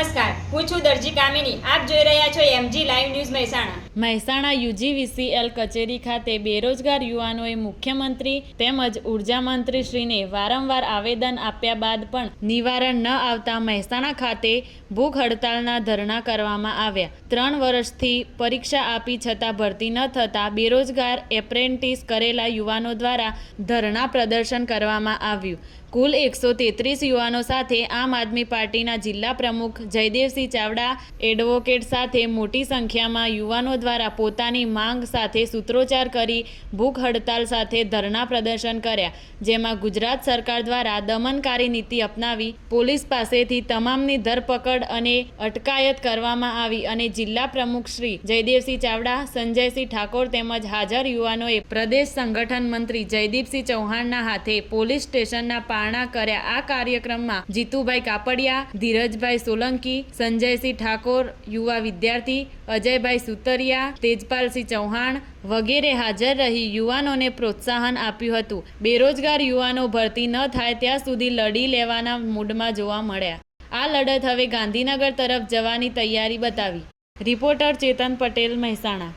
હું છું દરજી કામિની. આપ જોઈ રહ્યા છો MG live news Mehsana. Mehsana UGVCL કચેરી ખાતે બેરોજગાર યુવાનોએ મુખ્યમંત્રી તેમજ ઊર્જા મંત્રીશ્રીને વારંવાર આવેદન આપ્યા બાદ પણ નિવારણ ન આવતા મહેસાણા ખાતે ભૂખ હડતાલના ધરણા કરવામાં આવ્યા. ત્રણ વર્ષથી પરીક્ષા આપી છતાં ભરતી ન થતાં બેરોજગાર એપ્રેન્ટિસ કરેલા યુવાનો દ્વારા ધરણા પ્રદર્શન કરવામાં આવ્યું. કુલ એકસો તેત્રીસ યુવાનો સાથે આમ આદમી પાર્ટીના જિલ્લા પ્રમુખ જયદેવસિંહ ચાવડા એડવોકેટ સાથે મોટી સંખ્યામાં યુવાનો દ્વારા પોતાની માંગ સાથે સૂત્રોચ્ચાર કરી ભૂખ હડતાલ સાથે ધરણા પ્રદર્શન કર્યા, જેમાં ગુજરાત સરકાર દ્વારા દમનકારી નીતિ અપનાવી, પોલીસ પાસેથી તમામની ધરપકડ અને અટકાયત કરવામાં આવી અને જિલ્લા પ્રમુખ શ્રી જયદેવસિંહ ચાવડા, સંજયસિંહ ઠાકોર તેમજ હાજર યુવાનોએ પ્રદેશ સંગઠન મંત્રી જયદીપસિંહ ચૌહાણના હાથે પોલીસ સ્ટેશનના પારણા કર્યા. આ કાર્યક્રમમાં જીતુભાઈ કાપડિયા, ધીરજભાઈ સોલંકી, સંજયસિંહ ઠાકોર, યુવા વિદ્યાર્થી, અજયભાઈ સુતરિયા, તેજપાલસિંહ ચૌહાણ વગેરે હાજર રહી યુવાનોને પ્રોત્સાહન આપ્યું હતું. બેરોજગાર યુવાનો ભરતી ન થાય ત્યાં સુધી લડી લેવાના મૂડમાં જોવા મળ્યા. આ લડત હવે ગાંધીનગર તરફ જવાની તૈયારી બતાવી. રિપોર્ટર ચેતન પટેલ મહેસાણા.